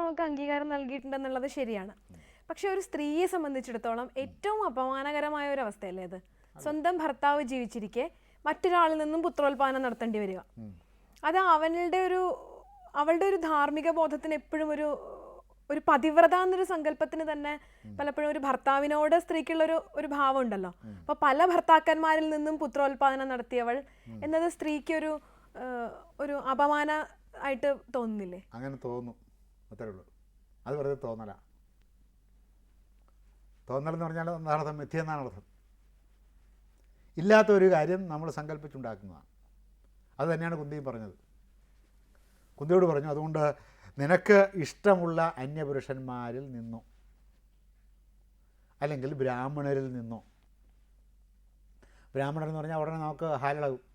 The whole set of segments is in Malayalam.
നമുക്ക് അംഗീകാരം നൽകിയിട്ടുണ്ടെന്നുള്ളത് ശരിയാണ്. പക്ഷെ ഒരു സ്ത്രീയെ സംബന്ധിച്ചിടത്തോളം ഏറ്റവും അപമാനകരമായ ഒരു അവസ്ഥയല്ലേ അത് സ്വന്തം ഭർത്താവ് ജീവിച്ചിരിക്കെ മറ്റൊരാളിൽ നിന്നും പുത്രോത്പാദനം നടത്തേണ്ടി വരിക. അത് അവളുടെ ഒരു അവളുടെ ഒരു ധാർമ്മിക ബോധത്തിന് എപ്പോഴും ഒരു ഒരു പതിവ്രത എന്നൊരു സങ്കല്പത്തിന് തന്നെ പലപ്പോഴും ഒരു ഭർത്താവിനോട് സ്ത്രീക്കുള്ള ഒരു ഒരു ഭാവം ഉണ്ടല്ലോ. അപ്പൊ പല ഭർത്താക്കന്മാരിൽ നിന്നും പുത്രോത്പാദനം നടത്തിയവൾ എന്നത് സ്ത്രീക്ക് ഒരു ഒരു അപമാന ആയിട്ട് തോന്നുന്നില്ലേ? അങ്ങനെ തോന്നും. അത്രേ ഉള്ളൂ അത് വെറുതെ തോന്നല. തോന്നലെന്ന് പറഞ്ഞാൽ അർത്ഥം മിഥ്യ എന്നാണ് അർത്ഥം. ഇല്ലാത്ത ഒരു കാര്യം നമ്മൾ സങ്കല്പിച്ചുണ്ടാക്കുന്നതാണ് അത് തന്നെയാണ് കുന്തിയും പറഞ്ഞത്. കുന്തിയോട് പറഞ്ഞു അതുകൊണ്ട് നിനക്ക് ഇഷ്ടമുള്ള അന്യപുരുഷന്മാരിൽ നിന്നോ? അല്ലെങ്കിൽ ബ്രാഹ്മണരിൽ നിന്നോ? ബ്രാഹ്മണർ എന്ന് പറഞ്ഞാൽ ഉടനെ നമുക്ക് ഹാലിളകും.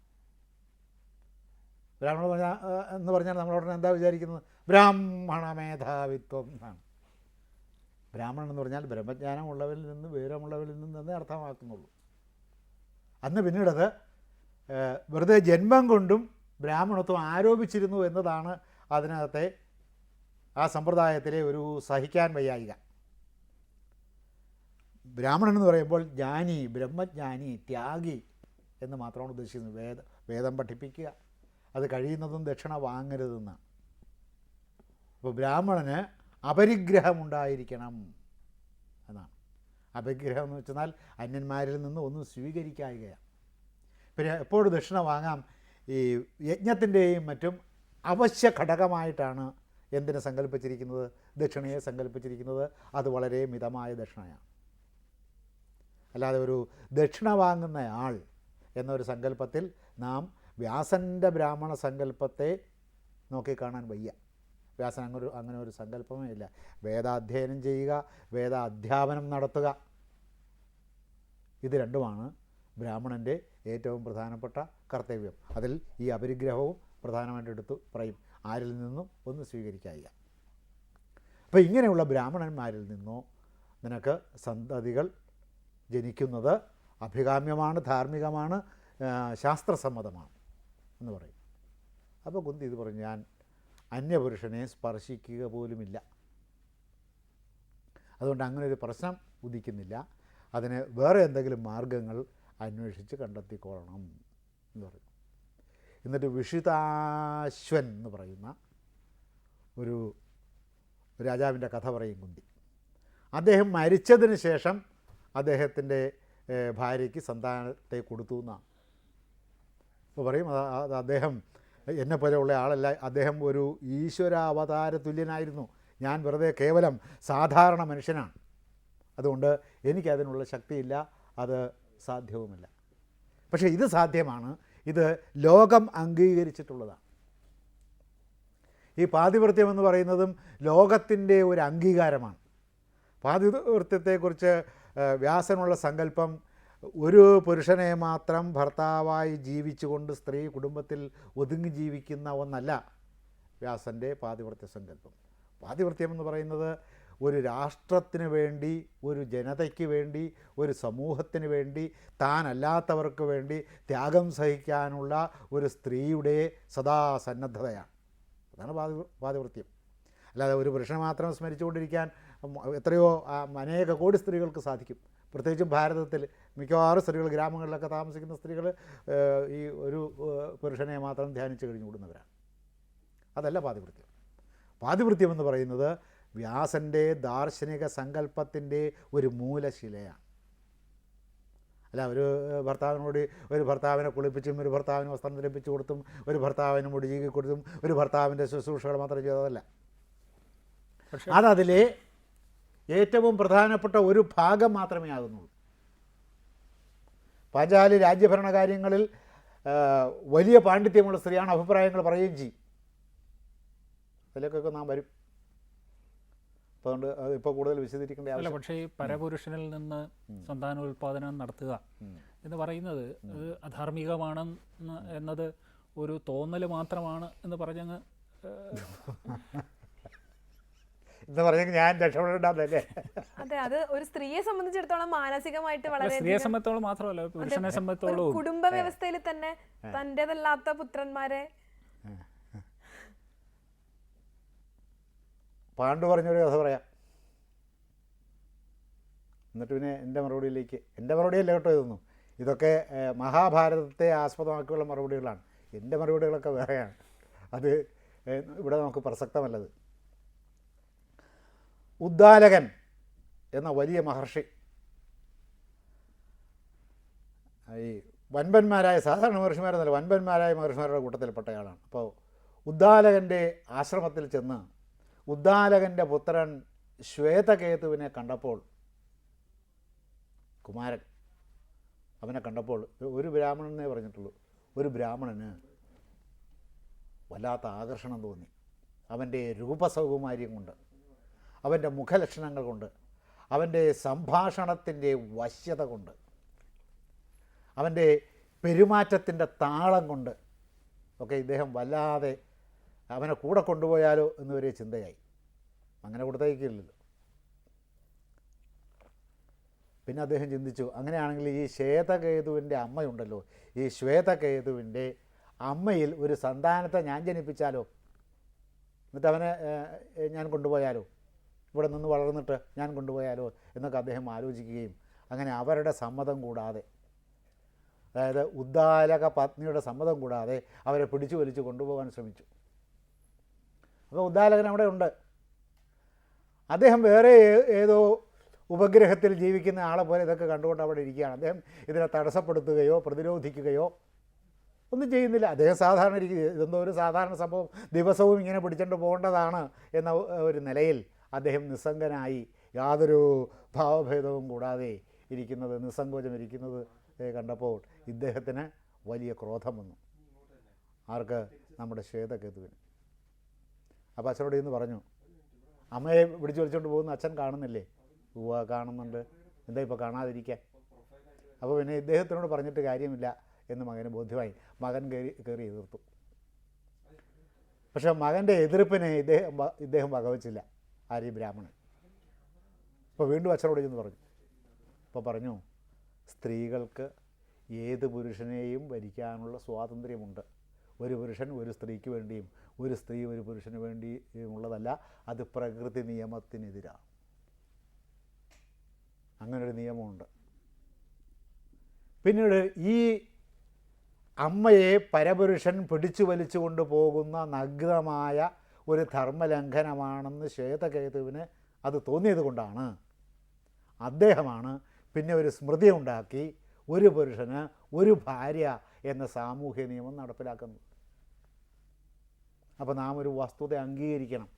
പറഞ്ഞാൽ എന്ന് പറഞ്ഞാൽ നമ്മൾ ഉടനെ എന്താ വിചാരിക്കുന്നത്? ബ്രാഹ്മണ മേധാവിത്വം എന്നാണ്. ബ്രാഹ്മണൻ എന്ന് പറഞ്ഞാൽ ബ്രഹ്മജ്ഞാനമുള്ളവരിൽ നിന്ന് വിവരമുള്ളവരിൽ നിന്ന് അർത്ഥമാക്കുന്നുള്ളൂ. അന്ന് പിന്നീടത് വെറുതെ ജന്മം കൊണ്ടും ബ്രാഹ്മണത്വം ആരോപിച്ചിരുന്നു എന്നതാണ് അതിനകത്തെ ആ സമ്പ്രദായത്തിലെ ഒരു സഹിക്കാൻ വയ്യായിക. ബ്രാഹ്മണൻ എന്ന് പറയുമ്പോൾ ജ്ഞാനി ബ്രഹ്മജ്ഞാനി ത്യാഗി എന്ന് മാത്രമാണ് ഉദ്ദേശിക്കുന്നത്. വേദ വേദം പഠിപ്പിക്കുക അത് കഴിയുന്നതും ദക്ഷിണ വാങ്ങരുതെന്ന് അപ്പോൾ ബ്രാഹ്മണന് അപരിഗ്രഹമുണ്ടായിരിക്കണം എന്നാണ്. അപരിഗ്രഹം എന്ന് വെച്ചാൽ അന്യന്മാരിൽ നിന്ന് ഒന്നും സ്വീകരിക്കായികയാണ്. പിന്നെ എപ്പോഴും ദക്ഷിണ വാങ്ങാം. ഈ യജ്ഞത്തിന്റെയും മറ്റും അവശ്യ ഘടകമായിട്ടാണ് എന്തിനെ സങ്കല്പിച്ചിരിക്കുന്നത്? ദക്ഷിണയെ സങ്കല്പിച്ചിരിക്കുന്നത്. അത് വളരെ മിതമായ ദക്ഷിണയാണ്. അല്ലാതെ ഒരു ദക്ഷിണ വാങ്ങുന്ന ആൾ എന്നൊരു സങ്കല്പത്തിൽ നാം വ്യാസന്റെ ബ്രാഹ്മണ സങ്കല്പത്തെ നോക്കിക്കാണാൻ വയ്യ. വ്യാസൻ അങ്ങനൊരു അങ്ങനെ ഒരു സങ്കല്പമേ ഇല്ല. വേദാധ്യയനം ചെയ്യുക വേദ അധ്യാപനം നടത്തുക. ഇത് രണ്ടുമാണ് ബ്രാഹ്മണന്റെ ഏറ്റവും പ്രധാനപ്പെട്ട കർത്തവ്യം. അതിൽ ഈ അപരിഗ്രഹവും പ്രധാനമായിട്ട് എടുത്തു പറയും ആരിൽ നിന്നും ഒന്ന് സ്വീകരിക്കുക അപ്പോൾ ഇങ്ങനെയുള്ള ബ്രാഹ്മണന്മാരിൽ നിന്നോ നിനക്ക് സന്തതികൾ ജനിക്കുന്നത് അഭികാമ്യമാണ് ധാർമ്മികമാണ് ശാസ്ത്രസമ്മതമാണ്. എന്ന് പറയും. അപ്പോൾ കുന്തി ഇത് പറഞ്ഞു ഞാൻ അന്യപുരുഷനെ സ്പർശിക്കുക പോലുമില്ല. അതുകൊണ്ട് അങ്ങനെ ഒരു പ്രശ്നം ഉദിക്കുന്നില്ല. അതിന് വേറെ എന്തെങ്കിലും മാർഗങ്ങൾ അന്വേഷിച്ച് കണ്ടെത്തിക്കൊള്ളണം എന്ന് പറയും. എന്നിട്ട് വിഷിതാശ്വൻ എന്ന് പറയുന്ന ഒരു രാജാവിന്റെ കഥ പറയും കുന്തി അദ്ദേഹം മരിച്ചതിന് ശേഷം അദ്ദേഹത്തിന്റെ ഭാര്യയ്ക്ക് സന്താനത്തെ കൊടുത്തു എന്നാണ്. അപ്പോൾ പറയും അത് അദ്ദേഹം എന്നെ പോലെയുള്ള ആളല്ല അദ്ദേഹം ഒരു ഈശ്വരാവതാര തുല്യനായിരുന്നു ഞാൻ വെറുതെ കേവലം സാധാരണ മനുഷ്യനാണ്. അതുകൊണ്ട് എനിക്കതിനുള്ള ശക്തിയില്ല അത് സാധ്യവുമില്ല. പക്ഷേ ഇത് സാധ്യമാണ്. ഇത് ലോകം അംഗീകരിച്ചിട്ടുള്ളതാണ്. ഈ പാതിവൃത്യം എന്ന് പറയുന്നതും ലോകത്തിന്റെ ഒരു അംഗീകാരമാണ്. പാതിവൃത്യത്തെക്കുറിച്ച് വ്യാസനുള്ള സങ്കല്പം ഒരു പുരുഷനെ മാത്രം ഭർത്താവായി ജീവിച്ചുകൊണ്ട് സ്ത്രീ കുടുംബത്തിൽ ഒതുങ്ങി ജീവിക്കുന്ന ഒന്നല്ല വ്യാസന്റെ പാതിവൃത്യ സങ്കല്പം. പാതിവൃത്യം എന്ന് പറയുന്നത് ഒരു രാഷ്ട്രത്തിന് വേണ്ടി ഒരു ജനതയ്ക്ക് വേണ്ടി ഒരു സമൂഹത്തിന് വേണ്ടി താനല്ലാത്തവർക്ക് വേണ്ടി ത്യാഗം സഹിക്കാനുള്ള ഒരു സ്ത്രീയുടെ സദാ സന്നദ്ധതയാണ്. അതാണ് പാതി പാതിവൃത്യം. അല്ലാതെ ഒരു പുരുഷനെ മാത്രം സ്മരിച്ചുകൊണ്ടിരിക്കാൻ എത്രയോ അനേക കോടി സ്ത്രീകൾക്ക് സാധിക്കും. പ്രത്യേകിച്ചും ഭാരതത്തിൽ മിക്കവാറും സ്ത്രീകൾ ഗ്രാമങ്ങളിലൊക്കെ താമസിക്കുന്ന സ്ത്രീകൾ ഈ ഒരു പുരുഷനെ മാത്രം ധ്യാനിച്ച് കഴിഞ്ഞു കൂടുന്നവരാണ്. അതല്ല പാതിവൃത്യം. പാതിവൃത്യം എന്ന് പറയുന്നത് വ്യാസന്റെ ദാർശനിക സങ്കല്പത്തിന്റെ ഒരു മൂലശിലയാണ്. അല്ല ഒരു ഭർത്താവിനോട് ഒരു ഭർത്താവിനെ കുളിപ്പിച്ചും ഒരു ഭർത്താവിന് വസ്ത്രം ധരിപ്പിച്ചു കൊടുത്തും ഒരു ഭർത്താവിന് മുടി ചീകി കൊടുത്തും ഒരു ഭർത്താവിന്റെ ശുശ്രൂഷകൾ മാത്രം ചെയ്തതല്ല. അതതിലെ ഏറ്റവും പ്രധാനപ്പെട്ട ഒരു ഭാഗം മാത്രമേ ആകുന്നുള്ളൂ. പാഞ്ചാലി രാജ്യഭരണ കാര്യങ്ങളിൽ വലിയ പാണ്ഡിത്യമുള്ള സ്ത്രീയാണ് അഭിപ്രായങ്ങൾ പറയുകയും ചെയ്യും. അതിലേക്കൊക്കെ നാം വരും. അതുകൊണ്ട് അത് ഇപ്പോൾ കൂടുതൽ വിശദീകരിക്കേണ്ട അല്ല ആവശ്യം പക്ഷേ ഈ പരപുരുഷനിൽ നിന്ന് സന്താനോൽപാദനം നടത്തുക എന്ന് പറയുന്നത് അത് അധാർമികമാണെന്ന് എന്നത് ഒരു തോന്നൽ മാത്രമാണ് എന്ന് പറഞ്ഞങ്ങ് എന്ന് പറഞ്ഞെങ്കിൽ ഞാൻ രക്ഷപ്പെടേണ്ടല്ലേ അതെ അത് ഒരു സ്ത്രീയെ സംബന്ധിച്ചിടത്തോളം മാനസികമായിട്ട് വളരെ സ്ത്രീയെ സംബന്ധിച്ചോളം മാത്രമല്ല പുരുഷനെ സംബന്ധിച്ചോളം കുടുംബ വ്യവസ്ഥയിൽ തന്നെ തന്റെതല്ലാത്ത പുത്രന്മാരെ പാണ്ഡു പറഞ്ഞൊരു കഥ പറയാം. എന്നിട്ട് പിന്നെ എന്റെ മറുപടിയിലേക്ക് എന്റെ മറുപടിയല്ല കേട്ടോ ഇതൊന്നും. ഇതൊക്കെ മഹാഭാരതത്തെ ആസ്പദമാക്കിയുള്ള മറുപടികളാണ്. എന്റെ മറുപടികളൊക്കെ വേറെയാണ്. അത് ഇവിടെ നമുക്ക് പ്രസക്തമല്ലത്. ഉദ്ദാലകൻ എന്ന വലിയ മഹർഷി. ഈ വൻപന്മാരായ സാധാരണ മഹർഷിമാരെന്നല്ല വൻപന്മാരായ മഹർഷിമാരുടെ കൂട്ടത്തിൽപ്പെട്ടയാളാണ്. അപ്പോൾ ഉദ്ദാലകന്റെ ആശ്രമത്തിൽ ചെന്ന് ഉദ്ദാലകന്റെ പുത്രൻ ശ്വേതകേതുവിനെ കണ്ടപ്പോൾ കുമാരൻ അവനെ കണ്ടപ്പോൾ ഒരു ബ്രാഹ്മണനെ പറഞ്ഞിട്ടുള്ളൂ ഒരു ബ്രാഹ്മണന് വല്ലാത്ത ആകർഷണം തോന്നി. അവന്റെ രൂപസൗകുമാര്യം കൊണ്ട്. അവന്റെ മുഖലക്ഷണങ്ങൾ കൊണ്ട് അവന്റെ സംഭാഷണത്തിന്റെ വശ്യത കൊണ്ട് അവന്റെ പെരുമാറ്റത്തിന്റെ താളം കൊണ്ട് ഒക്കെ ഇദ്ദേഹം വല്ലാതെ അവനെ കൂടെ കൊണ്ടുപോയാലോ എന്നൊരു ചിന്തയായി. അങ്ങനെ കൊടുത്തേക്കില്ലല്ലോ. പിന്നെ അദ്ദേഹം ചിന്തിച്ചു അങ്ങനെയാണെങ്കിൽ ഈ ശ്വേതകേതുവിന്റെ അമ്മയുണ്ടല്ലോ. ഈ ശ്വേതകേതുവിന്റെ അമ്മയിൽ ഒരു സന്താനത്തെ ഞാൻ ജനിപ്പിച്ചാലോ? എന്നിട്ട് അവനെ ഞാൻ കൊണ്ടുപോയാലോ? ഇവിടെ നിന്ന് വളർന്നിട്ട് ഞാൻ കൊണ്ടുപോയാലോ എന്നൊക്കെ അദ്ദേഹം ആലോചിക്കുകയും അങ്ങനെ അവരുടെ സമ്മതം കൂടാതെ അതായത് ഉദ്ദാലക പത്നിയുടെ സമ്മതം കൂടാതെ അവരെ പിടിച്ചു വലിച്ചു കൊണ്ടുപോകാൻ ശ്രമിച്ചു. അപ്പോൾ ഉദ്ദാലകൻ അവിടെ ഉണ്ട്. അദ്ദേഹം വേറെ ഏതോ ഉപഗ്രഹത്തിൽ ജീവിക്കുന്ന ആളെ പോലെ ഇതൊക്കെ കണ്ടുകൊണ്ട് അവിടെ ഇരിക്കുകയാണ്. അദ്ദേഹം ഇതിനെ തടസ്സപ്പെടുത്തുകയോ പ്രതിരോധിക്കുകയോ ഒന്നും ചെയ്യുന്നില്ല. അദ്ദേഹം സാധാരണ ഇരിക്കുക ഇതെന്തോ ഒരു സാധാരണ സംഭവം. ദിവസവും ഇങ്ങനെ പിടിച്ചുകൊണ്ട് പോകേണ്ടതാണ് എന്ന ഒരു നിലയിൽ അദ്ദേഹം നിസ്സംഗനായി യാതൊരു ഭാവഭേദവും കൂടാതെ ഇരിക്കുന്നത് നിസ്സങ്കോചം ഇരിക്കുന്നത് കണ്ടപ്പോൾ ഇദ്ദേഹത്തിന് വലിയ ക്രോധം വന്നു. ആർക്ക്? നമ്മുടെ ശ്വേതകേതുവിന്. അപ്പോൾ അച്ഛനോട് ഇന്ന് പറഞ്ഞു അമ്മയെ പിടിച്ചു വലിച്ചുകൊണ്ട് പോകുന്ന അച്ഛൻ കാണുന്നില്ലേ? ഉവ്വ കാണുന്നുണ്ട്. എന്താ ഇപ്പോൾ കാണാതിരിക്കാൻ? അപ്പോൾ പിന്നെ ഇദ്ദേഹത്തിനോട് പറഞ്ഞിട്ട് കാര്യമില്ല എന്ന് മകന് ബോധ്യമായി. മകൻ കയറി കയറി എതിർത്തു. പക്ഷേ മകന്റെ എതിർപ്പിനെ ഇദ്ദേഹം ഇദ്ദേഹം വകവച്ചില്ല. ആര്യ ബ്രാഹ്മണൻ. അപ്പോൾ വീണ്ടും അച്ഛനോട് ചെന്ന് പറഞ്ഞു. അപ്പോൾ പറഞ്ഞു സ്ത്രീകൾക്ക് ഏത് പുരുഷനെയും ഭരിക്കാനുള്ള സ്വാതന്ത്ര്യമുണ്ട്. ഒരു പുരുഷൻ ഒരു സ്ത്രീക്ക് വേണ്ടിയും ഒരു സ്ത്രീ ഒരു പുരുഷന് വേണ്ടിയും ഉള്ളതല്ല അത് പ്രകൃതി നിയമത്തിനെതിരാണ് അങ്ങനൊരു നിയമമുണ്ട്. പിന്നീട് ഈ അമ്മയെ പരപുരുഷൻ പിടിച്ചു വലിച്ചു കൊണ്ടുപോകുന്ന നഗ്നമായ ഒരു ധർമ്മലംഘനമാണെന്ന് ശ്വേതകേതുവിന് അത് തോന്നിയത് കൊണ്ടാണ്. അദ്ദേഹമാണ് പിന്നെ ഒരു സ്മൃതി ഉണ്ടാക്കി ഒരു പുരുഷന് ഒരു ഭാര്യ എന്ന സാമൂഹ്യ നിയമം നടപ്പിലാക്കുന്നത്. അപ്പോൾ നാം ഒരു വസ്തുത അംഗീകരിക്കണം.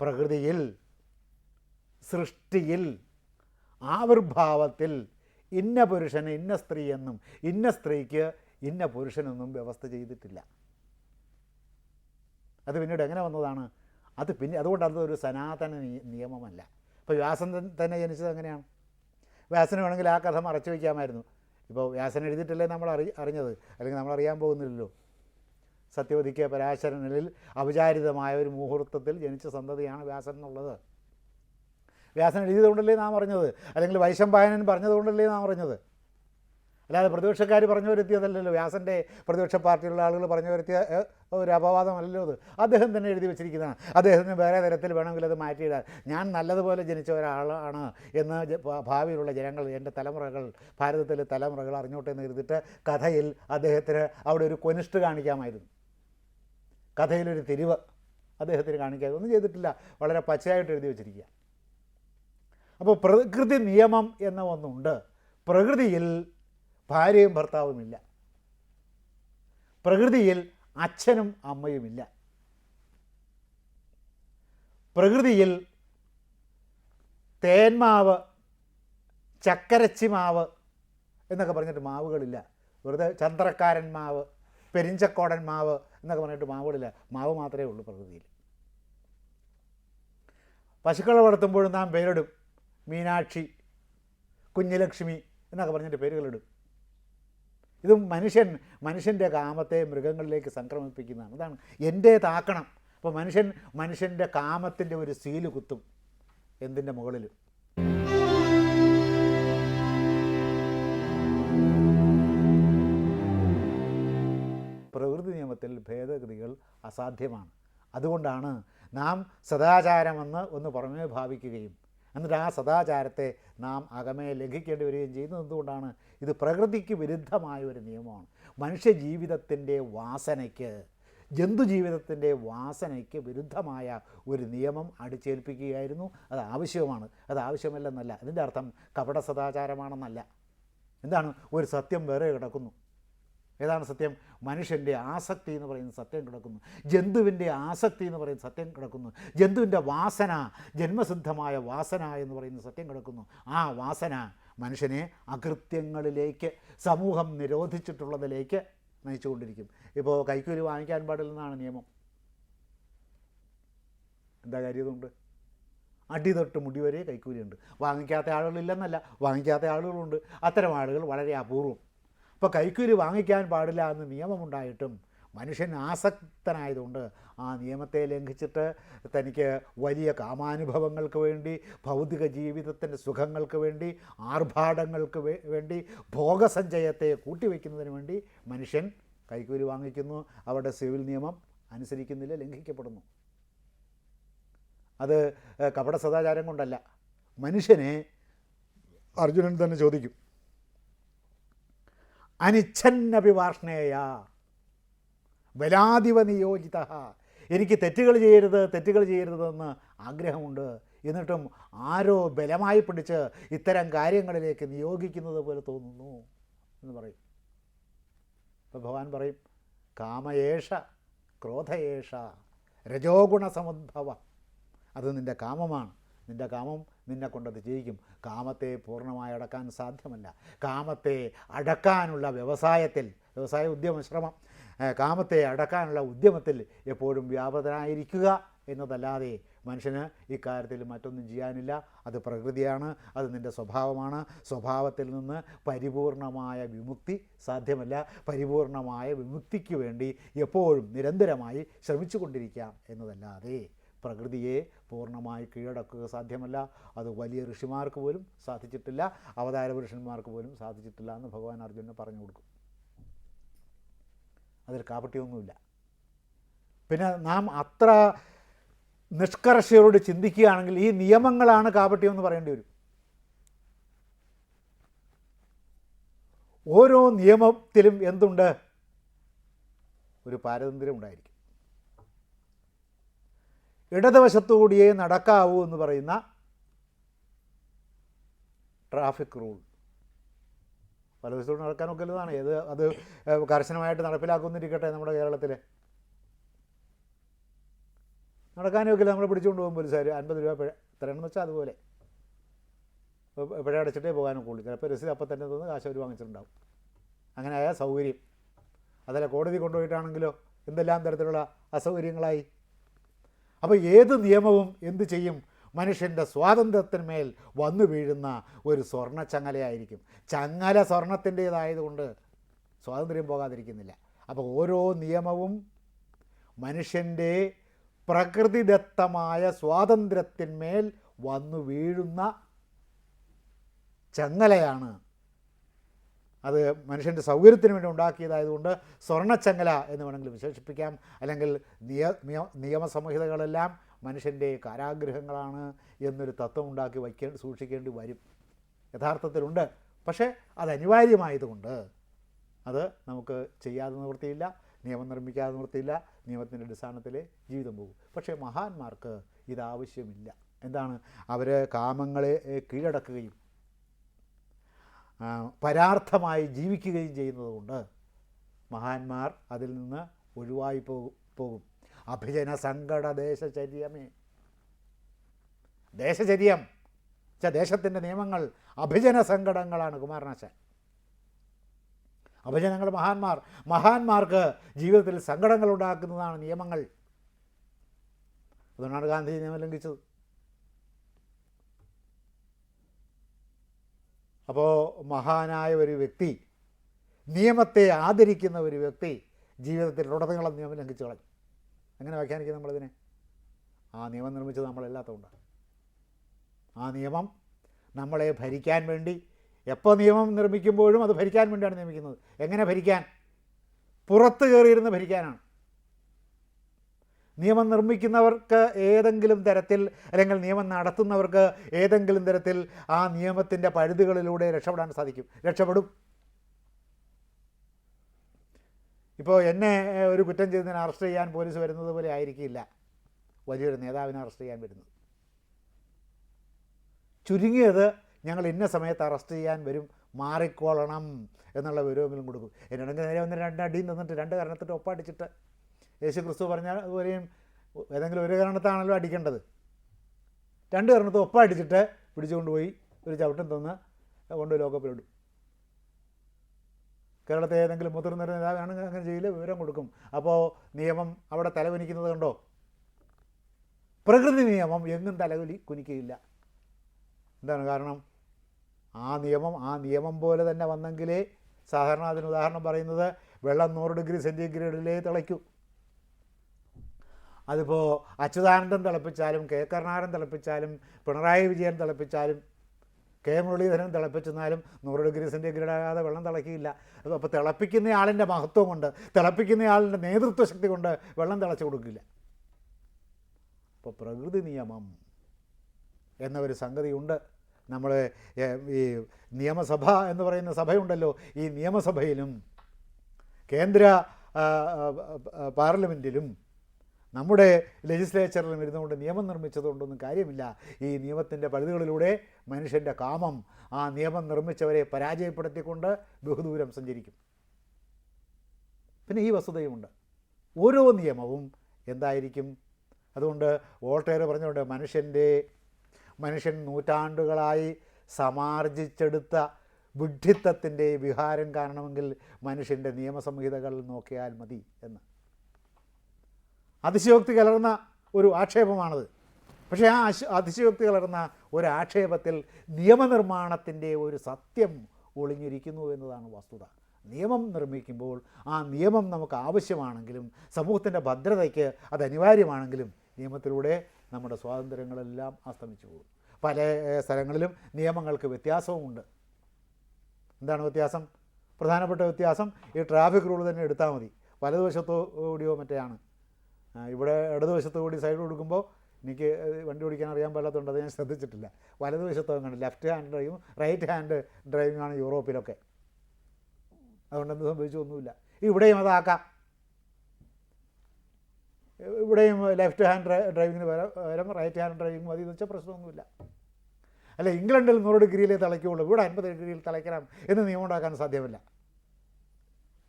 പ്രകൃതിയിൽ സൃഷ്ടിയിൽ ആവിർഭാവത്തിൽ ഇന്ന പുരുഷന് ഇന്ന സ്ത്രീ എന്നും ഇന്ന സ്ത്രീക്ക് ഇന്ന പുരുഷനെന്നും വ്യവസ്ഥ ചെയ്തിട്ടില്ല. അത് പിന്നീട് എങ്ങനെ വന്നതാണ്? അത് പിന്നെ അതുകൊണ്ട് അതൊരു സനാതന നിയമമല്ല. ഇപ്പോൾ വ്യാസൻ തന്നെ ജനിച്ചത് എങ്ങനെയാണ്? വ്യാസന് വേണമെങ്കിൽ ആ കഥ മറച്ചു വയ്ക്കാമായിരുന്നു ഇപ്പോൾ വ്യാസൻ എഴുതിയിട്ടല്ലേ നമ്മൾ അറി അറിഞ്ഞത്? അല്ലെങ്കിൽ നമ്മൾ അറിയാൻ പോകുന്നില്ലല്ലോ. സത്യവതിക്ക് പരാശരനിൽ അപചാരിതമായ ഒരു മുഹൂർത്തത്തിൽ ജനിച്ച സന്തതിയാണ് വ്യാസൻ എന്നുള്ളത്. വ്യാസൻ എഴുതിയതുകൊണ്ടല്ലേ നാം അറിഞ്ഞത്? അല്ലെങ്കിൽ വൈശംപായനൻ പറഞ്ഞതുകൊണ്ടല്ലേ നാം അറിഞ്ഞത്? അല്ലാതെ പ്രതിപക്ഷക്കാർ പറഞ്ഞു വരുത്തിയതല്ലല്ലോ. വ്യാസന്റെ പ്രതിപക്ഷ പാർട്ടിയിലുള്ള ആളുകൾ പറഞ്ഞു വരുത്തിയ ഒരു അപവാദമല്ലല്ലോ അത്. അദ്ദേഹം തന്നെ എഴുതി വെച്ചിരിക്കുന്നതാണ്. അദ്ദേഹത്തിന് വേറെ തരത്തിൽ വേണമെങ്കിൽ അത് മാറ്റിയിടാൻ. ഞാൻ നല്ലതുപോലെ ജനിച്ച ഒരാളാണ് എന്ന് ഭാവിയിലുള്ള ജനങ്ങൾ എന്റെ തലമുറകൾ ഭാരതത്തിലെ തലമുറകൾ അറിഞ്ഞോട്ടെ എന്ന് കരുതിയിട്ട് കഥയിൽ അദ്ദേഹത്തിന് അവിടെ ഒരു കൊനിഷ്ഠ കാണിക്കാമായിരുന്നു. കഥയിലൊരു തിരിവ് അദ്ദേഹത്തിന് കാണിക്കാതെ ഒന്നും ചെയ്തിട്ടില്ല. വളരെ പച്ചയായിട്ട് എഴുതി വെച്ചിരിക്കുക. അപ്പോൾ പ്രകൃതി നിയമം എന്ന ഒന്നുണ്ട്. പ്രകൃതിയിൽ ഭാര്യയും ഭർത്താവുമില്ല. പ്രകൃതിയിൽ അച്ഛനും അമ്മയുമില്ല. പ്രകൃതിയിൽ തേന്മാവ് ചക്കരച്ചി മാവ് എന്നൊക്കെ പറഞ്ഞിട്ട് മാവുകളില്ല. വെറുതെ ചന്ദ്രക്കാരൻ മാവ് പെരിഞ്ചക്കോടൻ മാവ് എന്നൊക്കെ പറഞ്ഞിട്ട് മാവുകളില്ല. മാവ് മാത്രമേ ഉള്ളൂ പ്രകൃതിയിൽ. പശുക്കളെ വളർത്തുമ്പോഴും നാം പേരിടും. മീനാക്ഷി കുഞ്ഞലക്ഷ്മി എന്നൊക്കെ പറഞ്ഞിട്ട് പേരുകളിടും. ഇതും മനുഷ്യൻ മനുഷ്യന്റെ കാമത്തെ മൃഗങ്ങളിലേക്ക് സംക്രമിപ്പിക്കുന്നതാണ്. അതാണ് എന്റെ താക്കണം അപ്പോൾ മനുഷ്യൻ മനുഷ്യന്റെ കാമത്തിന്റെ ഒരു സീൽ കുത്തും എന്തിന്റെ മുകളിൽ? പ്രകൃതി നിയമത്തിൽ ഭേദഗതികൾ അസാധ്യമാണ്. അതുകൊണ്ടാണ് നാം സദാചാരമെന്ന് ഒന്ന് പുറമേ ഭാവിക്കുകയും എന്നിട്ട് ആ സദാചാരത്തെ നാം അകമേ ലംഘിക്കേണ്ടി വരികയും ചെയ്യുന്നത് എന്തുകൊണ്ടാണ്? ഇത് പ്രകൃതിക്ക് വിരുദ്ധമായ ഒരു നിയമമാണ്. മനുഷ്യ ജീവിതത്തിന്റെ വാസനയ്ക്ക് ജന്തുജീവിതത്തിന്റെ വാസനയ്ക്ക് വിരുദ്ധമായ ഒരു നിയമം അടിച്ചേൽപ്പിക്കുകയായിരുന്നു. അത് ആവശ്യമാണ്. അത് ആവശ്യമല്ലെന്നല്ല. ഇതിന്റെ അർത്ഥം കപട സദാചാരമാണെന്നല്ല. എന്താണ്? ഒരു സത്യം വേറെ കിടക്കുന്നു. ഏതാണ് സത്യം? മനുഷ്യന്റെ ആസക്തി എന്ന് പറയുന്ന സത്യം കിടക്കുന്നു. ജന്തുവിന്റെ ആസക്തി എന്ന് പറയുന്ന സത്യം കിടക്കുന്നു. ജന്തുവിന്റെ വാസന ജന്മസിദ്ധമായ വാസന എന്ന് പറയുന്ന സത്യം കിടക്കുന്നു. ആ വാസന മനുഷ്യനെ അകൃത്യങ്ങളിലേക്ക് സമൂഹം നിരോധിച്ചിട്ടുള്ളതിലേക്ക് നയിച്ചുകൊണ്ടിരിക്കും. ഇപ്പോൾ കൈക്കൂലി വാങ്ങിക്കാൻ പാടില്ലെന്നാണ് നിയമം. എന്താ കാര്യം ഇതുകൊണ്ട്? അടി തൊട്ട് മുടി വരെ കൈക്കൂലിയുണ്ട്. വാങ്ങിക്കാത്ത ആളുകളില്ലെന്നല്ല വാങ്ങിക്കാത്ത ആളുകളുണ്ട്. അത്തരം ആളുകൾ വളരെ അപൂർവം. അപ്പോൾ കൈക്കൂലി വാങ്ങിക്കാൻ പാടില്ല എന്ന് നിയമമുണ്ടായിട്ടും മനുഷ്യൻ ആസക്തനായതുകൊണ്ട് ആ നിയമത്തെ ലംഘിച്ചിട്ട് തനിക്ക് വലിയ കാമാനുഭവങ്ങൾക്ക് വേണ്ടി ഭൗതിക ജീവിതത്തിന്റെ സുഖങ്ങൾക്ക് വേണ്ടി ആർഭാടങ്ങൾക്ക് വേണ്ടി ഭോഗസഞ്ചയത്തെ കൂട്ടിവെക്കുന്നതിന് വേണ്ടി മനുഷ്യൻ കൈക്കൂലി വാങ്ങിക്കുന്നു. അവരുടെ സിവിൽ നിയമം അനുസരിക്കുന്നില്ല ലംഘിക്കപ്പെടുന്നു. അത് കപട സദാചാരം കൊണ്ടല്ല. മനുഷ്യനെ അർജുനൻ തന്നെ ചോദിക്കും. അനിച്ഛന്നഭിഭാഷണേയ ബലാധിപ നിയോജിത എനിക്ക് തെറ്റുകൾ ചെയ്യരുത് തെറ്റുകൾ ചെയ്യരുതെന്ന് ആഗ്രഹമുണ്ട്. എന്നിട്ടും ആരോ ബലമായി പിടിച്ച് ഇത്തരം കാര്യങ്ങളിലേക്ക് നിയോഗിക്കുന്നത് പോലെ തോന്നുന്നു എന്ന് പറയും. അപ്പോൾ ഭഗവാൻ പറയും കാമയേഷ ക്രോധയേഷ രജോഗുണ സമുദ്ഭവ അത് നിന്റെ കാമമാണ്. നിന്റെ കാമം നിന്നെ കൊണ്ടത് ചെയ്യിക്കും കാമത്തെ പൂർണമായി അടക്കാൻ സാധ്യമല്ല. കാമത്തെ അടക്കാനുള്ള വ്യവസായത്തിൽ വ്യവസായ ഉദ്യമശ്രമം ഏഹ് കാമത്തെ അടക്കാനുള്ള ഉദ്യമത്തിൽ എപ്പോഴും വ്യാപൃതനായിരിക്കുക എന്നതല്ലാതെ മനുഷ്യന് ഇക്കാര്യത്തിൽ മറ്റൊന്നും ചെയ്യാനില്ല. അത് പ്രകൃതിയാണ് അത് നിന്റെ സ്വഭാവമാണ്. സ്വഭാവത്തിൽ നിന്ന് പരിപൂർണമായ വിമുക്തി സാധ്യമല്ല. പരിപൂർണമായ വിമുക്തിക്ക് വേണ്ടി എപ്പോഴും നിരന്തരമായി ശ്രമിച്ചു കൊണ്ടിരിക്കാം എന്നതല്ലാതെ പ്രകൃതിയെ പൂർണമായി കീഴടക്കുക സാധ്യമല്ല. അത് വലിയ ഋഷിമാർക്ക് പോലും സാധിച്ചിട്ടില്ല. അവതാര പുരുഷന്മാർക്ക് പോലും സാധിച്ചിട്ടില്ല എന്ന് ഭഗവാൻ അർജുനന് പറഞ്ഞു കൊടുക്കും. അതിൽ കാപട്യമൊന്നുമില്ല പിന്നെ നാം അത്ര നിഷ്കർഷയോട് ചിന്തിക്കുകയാണെങ്കിൽ ഈ നിയമങ്ങളാണ് കാപട്യം എന്ന് പറയേണ്ടി വരും. ഓരോ നിയമത്തിലും എന്തുണ്ട്? ഒരു പാരതന്ത്ര്യം ഉണ്ടായിരിക്കും. ഇടതുവശത്തുകൂടിയേ നടക്കാവൂ എന്ന് പറയുന്ന ട്രാഫിക് റൂൾ. വലതുവശത്തോട് നടക്കാനൊക്കെ ഉള്ളതാണ്. ഏത് അത് കർശനമായിട്ട് നടപ്പിലാക്കുന്നിരിക്കട്ടെ നമ്മുടെ കേരളത്തിൽ നടക്കാനൊക്കെ നമ്മൾ പിടിച്ചുകൊണ്ട് പോകും പോലീസുകാർ അൻപത് രൂപ പിഴ തരണമെന്ന് വെച്ചാൽ അതുപോലെ. പിഴ അടച്ചിട്ടേ പോകാനൊക്കെ ഉള്ളൂ ചിലപ്പോൾ രസീത് അപ്പം തന്നെ തോന്നുന്നു കാശ് അവർ വാങ്ങിച്ചിട്ടുണ്ടാവും. അങ്ങനെ ആയാൽ സൗകര്യം. അതല്ല കോടതി കൊണ്ടുപോയിട്ടാണെങ്കിലോ എന്തെല്ലാം തരത്തിലുള്ള അസൗകര്യങ്ങളായി? അപ്പോൾ ഏത് നിയമവും എന്ത് ചെയ്യും? മനുഷ്യന്റെ സ്വാതന്ത്ര്യത്തിന്മേൽ വന്നു വീഴുന്ന ഒരു സ്വർണ ചങ്ങലയായിരിക്കും ചങ്ങല സ്വർണത്തിന്റേതായതുകൊണ്ട് സ്വാതന്ത്ര്യം പോകാതിരിക്കുന്നില്ല. അപ്പോൾ ഓരോ നിയമവും മനുഷ്യന്റെ പ്രകൃതിദത്തമായ സ്വാതന്ത്ര്യത്തിന്മേൽ വന്നു വീഴുന്ന ചങ്ങലയാണ് അത് മനുഷ്യന്റെ സൗകര്യത്തിന് വേണ്ടി ഉണ്ടാക്കിയതായതുകൊണ്ട് സ്വർണച്ചങ്ങല എന്ന് വേണമെങ്കിൽ വിശേഷിപ്പിക്കാം. അല്ലെങ്കിൽ നിയ നിയ- നിയമസംഹിതകളെല്ലാം മനുഷ്യന്റെ കാരാഗ്രഹങ്ങളാണ് എന്നൊരു തത്വം ഉണ്ടാക്കി വയ്ക്കേ സൂക്ഷിക്കേണ്ടി വരും. യഥാർത്ഥത്തിലുണ്ട്. പക്ഷേ അത് അനിവാര്യമായതുകൊണ്ട് അത് നമുക്ക് ചെയ്യാതെ നിവൃത്തിയില്ല നിയമം നിർമ്മിക്കാതെ നിവൃത്തിയില്ല നിയമത്തിന്റെ അടിസ്ഥാനത്തിൽ ജീവിതം പോകും. പക്ഷേ മഹാന്മാർക്ക് ഇതാവശ്യമില്ല. എന്താണ്? അവർ കാമങ്ങളെ കീഴടക്കുകയും പരാർത്ഥമായി ജീവിക്കുകയും ചെയ്യുന്നതുകൊണ്ട് മഹാന്മാർ അതിൽ നിന്ന് ഒഴിവായി പോകും. അഭിജന സങ്കട ദേശചര്യമേ. ദേശചര്യം. വെച്ചാൽ ദേശത്തിന്റെ നിയമങ്ങൾ അഭിജന സങ്കടങ്ങളാണ് കുമാരനാശൻ. അഭിജനങ്ങൾ മഹാന്മാർ. മഹാന്മാർക്ക് ജീവിതത്തിൽ സങ്കടങ്ങൾ ഉണ്ടാക്കുന്നതാണ് നിയമങ്ങൾ. അതുകൊണ്ടാണ് ഗാന്ധി നിയമം ലംഘിച്ചത്. അപ്പോൾ മഹാനായ ഒരു വ്യക്തി നിയമത്തെ ആദരിക്കുന്ന ഒരു വ്യക്തി ജീവിതത്തിൽ ഉടനീളം നിയമം ലംഘിച്ചു കളഞ്ഞു. എങ്ങനെ വ്യാഖ്യാനിക്കും നമ്മളിതിനെ? ആ നിയമം നിർമ്മിച്ചത് നമ്മളല്ലാത്തതുകൊണ്ടാണ് ആ നിയമം നമ്മളെ ഭരിക്കാൻ വേണ്ടി എപ്പോൾ നിയമം നിർമ്മിക്കുമ്പോഴും അത് ഭരിക്കാൻ വേണ്ടിയാണ് നിയമിക്കുന്നത്. എങ്ങനെ ഭരിക്കാൻ? പുറത്ത് കയറിയിരുന്ന് ഭരിക്കാനാണ്. നിയമം നിർമ്മിക്കുന്നവർക്ക് ഏതെങ്കിലും തരത്തിൽ അല്ലെങ്കിൽ നിയമം നടത്തുന്നവർക്ക് ഏതെങ്കിലും തരത്തിൽ ആ നിയമത്തിന്റെ പഴുതുകളിലൂടെ രക്ഷപ്പെടാൻ സാധിക്കും. രക്ഷപ്പെടും. ഇപ്പോൾ എന്നെ ഒരു കുറ്റം ചെയ്തതിന് അറസ്റ്റ് ചെയ്യാൻ പോലീസ് വരുന്നത് പോലെ ആയിരിക്കില്ല. വലിയൊരു നേതാവിനെ അറസ്റ്റ് ചെയ്യാൻ വരുന്നത്. ചുരുങ്ങിയത് ഞങ്ങൾ ഇന്ന സമയത്ത് അറസ്റ്റ് ചെയ്യാൻ വരും മാറിക്കോളണം എന്നുള്ള വിവരമെങ്കിലും കൊടുക്കും. എന്നോടെങ്കിൽ നേരെ ഒന്ന് രണ്ട് അടിയും തന്നിട്ട് രണ്ട് കാരണത്തിട്ട് ഒപ്പടിച്ചിട്ട് യേശു ക്രിസ്തു പറഞ്ഞ പോലെയും ഏതെങ്കിലും ഒരു കാരണത്താണല്ലോ അടിക്കേണ്ടത്. രണ്ട് കാരണത്തും ഒപ്പടിച്ചിട്ട് പിടിച്ചുകൊണ്ട് പോയി ഒരു ചവിട്ടം തന്ന് കൊണ്ട് ലോകപ്പിലിടും കേരളത്തെ ഏതെങ്കിലും മുതിർന്ന നേതാവാണെങ്കിൽ അങ്ങനെ ചെയ്യില്ല? വിവരം കൊടുക്കും. അപ്പോൾ നിയമം അവിടെ തലവനിക്കുന്നത് കണ്ടോ? പ്രകൃതി നിയമം എങ്ങും തലകുലി കുനിക്കുകയില്ല എന്താണ് കാരണം? ആ നിയമം ആ നിയമം പോലെ തന്നെ വന്നെങ്കിലേ സാധാരണ അതിന് ഉദാഹരണം പറയുന്നത് വെള്ളം നൂറ് ഡിഗ്രി സെന്റിഗ്രേഡിലേ തിളയ്ക്കൂ. അതിപ്പോൾ അച്യുതാനന്ദൻ തിളപ്പിച്ചാലും കെ കരുണാകരൻ തിളപ്പിച്ചാലും പിണറായി വിജയൻ തിളപ്പിച്ചാലും കെ മുരളീധരൻ തിളപ്പിച്ചെന്നാലും നൂറ് ഡിഗ്രി സെന്റിഗ്രേഡ് ആകാതെ വെള്ളം തിളക്കിയില്ല. അപ്പോൾ തിളപ്പിക്കുന്ന ആളിന്റെ മഹത്വം കൊണ്ട് തിളപ്പിക്കുന്ന ആളിന്റെ നേതൃത്വ ശക്തി കൊണ്ട് വെള്ളം തിളച്ചു കൊടുക്കില്ല. അപ്പോൾ പ്രകൃതി നിയമം എന്ന ഒരു സംഗതിയുണ്ട്. നമ്മൾ ഈ നിയമസഭ എന്ന് പറയുന്ന സഭയുണ്ടല്ലോ. ഈ നിയമസഭയിലും കേന്ദ്ര പാർലമെന്റിലും നമ്മുടെ ലെജിസ്ലേച്ചറിൽ ഇരുന്നുകൊണ്ട് നിയമം നിർമ്മിച്ചതുകൊണ്ടൊന്നും കാര്യമില്ല. ഈ നിയമത്തിന്റെ പഴുതുകളിലൂടെ മനുഷ്യന്റെ കാമം ആ നിയമം നിർമ്മിച്ചവരെ പരാജയപ്പെടുത്തിക്കൊണ്ട് ബഹുദൂരം സഞ്ചരിക്കും. പിന്നെ ഈ വസ്തുതയുമുണ്ട്. ഓരോ നിയമവും എന്തായിരിക്കും? അതുകൊണ്ട് വോൾട്ടേർ പറഞ്ഞുകൊണ്ട് മനുഷ്യന്റെ മനുഷ്യൻ നൂറ്റാണ്ടുകളായി സമാർജിച്ചെടുത്ത ബുദ്ധിത്വത്തിന്റെ വിഹാരം കാരണമെങ്കിൽ മനുഷ്യന്റെ നിയമസംഹിതകൾ നോക്കിയാൽ മതി എന്ന്. അതിശയോക്തി കലർന്ന ഒരു ആക്ഷേപമാണത്. പക്ഷേ ആ അതിശയോക്തി കലർന്ന ഒരു ആക്ഷേപത്തിൽ നിയമനിർമ്മാണത്തിന്റെ ഒരു സത്യം ഒളിഞ്ഞിരിക്കുന്നു എന്നതാണ് വസ്തുത. നിയമം നിർമ്മിക്കുമ്പോൾ ആ നിയമം നമുക്ക് ആവശ്യമാണെങ്കിലും സമൂഹത്തിന്റെ ഭദ്രതയ്ക്ക് അത് അനിവാര്യമാണെങ്കിലും നിയമത്തിലൂടെ നമ്മുടെ സ്വാതന്ത്ര്യങ്ങളെല്ലാം അസ്തമിച്ചു പോകും. പല സ്ഥലങ്ങളിലും നിയമങ്ങൾക്ക് വ്യത്യാസവുമുണ്ട്. എന്താണ് വ്യത്യാസം? പ്രധാനപ്പെട്ട വ്യത്യാസം ഈ ട്രാഫിക് റൂൾ തന്നെ എടുത്താൽ മതി. വലതുവശത്തോ കൂടിയോ മറ്റെയാണ്. ആ, ഇവിടെ ഇടതുവശത്ത് കൂടി സൈഡ് കൊടുക്കുമ്പോൾ എനിക്ക് വണ്ടി ഓടിക്കാൻ അറിയാൻ പാടില്ലാത്തതുകൊണ്ട് അത് ഞാൻ ശ്രദ്ധിച്ചിട്ടില്ല. വലതുവശത്തോ അങ്ങനെ ലെഫ്റ്റ് ഹാൻഡ് ഡ്രൈവും റൈറ്റ് ഹാൻഡ് ഡ്രൈവിംഗ് ആണ് യൂറോപ്പിലൊക്കെ. അതുകൊണ്ട് എന്ത് സംഭവിച്ചു ഒന്നുമില്ല. ഇവിടെയും അതാക്കാം. ഇവിടെയും ലെഫ്റ്റ് ഹാൻഡ് ഡ്രൈവിങ്ങിന് പകരം റൈറ്റ് ഹാൻഡ് ഡ്രൈവിംഗ് മതി എന്ന് വെച്ചാൽ പ്രശ്നമൊന്നുമില്ല. അല്ല ഇംഗ്ലണ്ടിൽ നൂറ് ഡിഗ്രിയിലേ തിളയ്ക്കുള്ളൂ. ഇവിടെ അൻപത് ഡിഗ്രിയിൽ തിളയ്ക്കണം എന്ന് നിയമം ഉണ്ടാക്കാൻ സാധ്യമല്ല.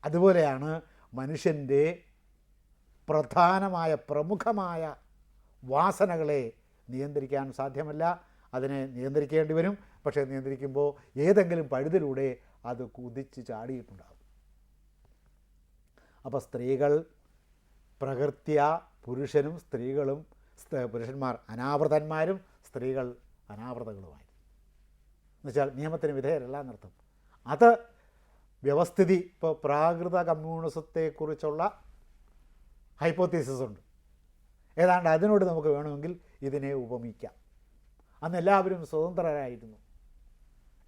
അതുപോലെയാണ് മനുഷ്യന്റെ പ്രധാനമായ പ്രമുഖമായ വാസനകളെ നിയന്ത്രിക്കാൻ സാധ്യമല്ല. അതിനെ നിയന്ത്രിക്കേണ്ടി വരും. പക്ഷേ നിയന്ത്രിക്കുമ്പോൾ ഏതെങ്കിലും പഴുതിലൂടെ അത് കുതിച്ച് ചാടിയിട്ടുണ്ടാകും. അപ്പോൾ സ്ത്രീകൾ പ്രകൃത്യ പുരുഷനും സ്ത്രീകളും സ്ത- പുരുഷന്മാർ അനാവൃതന്മാരും സ്ത്രീകൾ അനാവൃതകളുമായി. എന്നുവെച്ചാൽ നിയമത്തിന് വിധേയരല്ല എന്നർത്ഥം. അത് വ്യവസ്ഥിതി ഇപ്പോൾ പ്രാകൃത കമ്മ്യൂണിസത്തെക്കുറിച്ചുള്ള ഹൈപ്പോത്തീസിസ് ഉണ്ട്. ഏതാണ്ട് അതിനോട് നമുക്ക് വേണമെങ്കിൽ ഇതിനെ ഉപമിക്കാം. അന്ന് എല്ലാവരും സ്വതന്ത്രരായിരുന്നു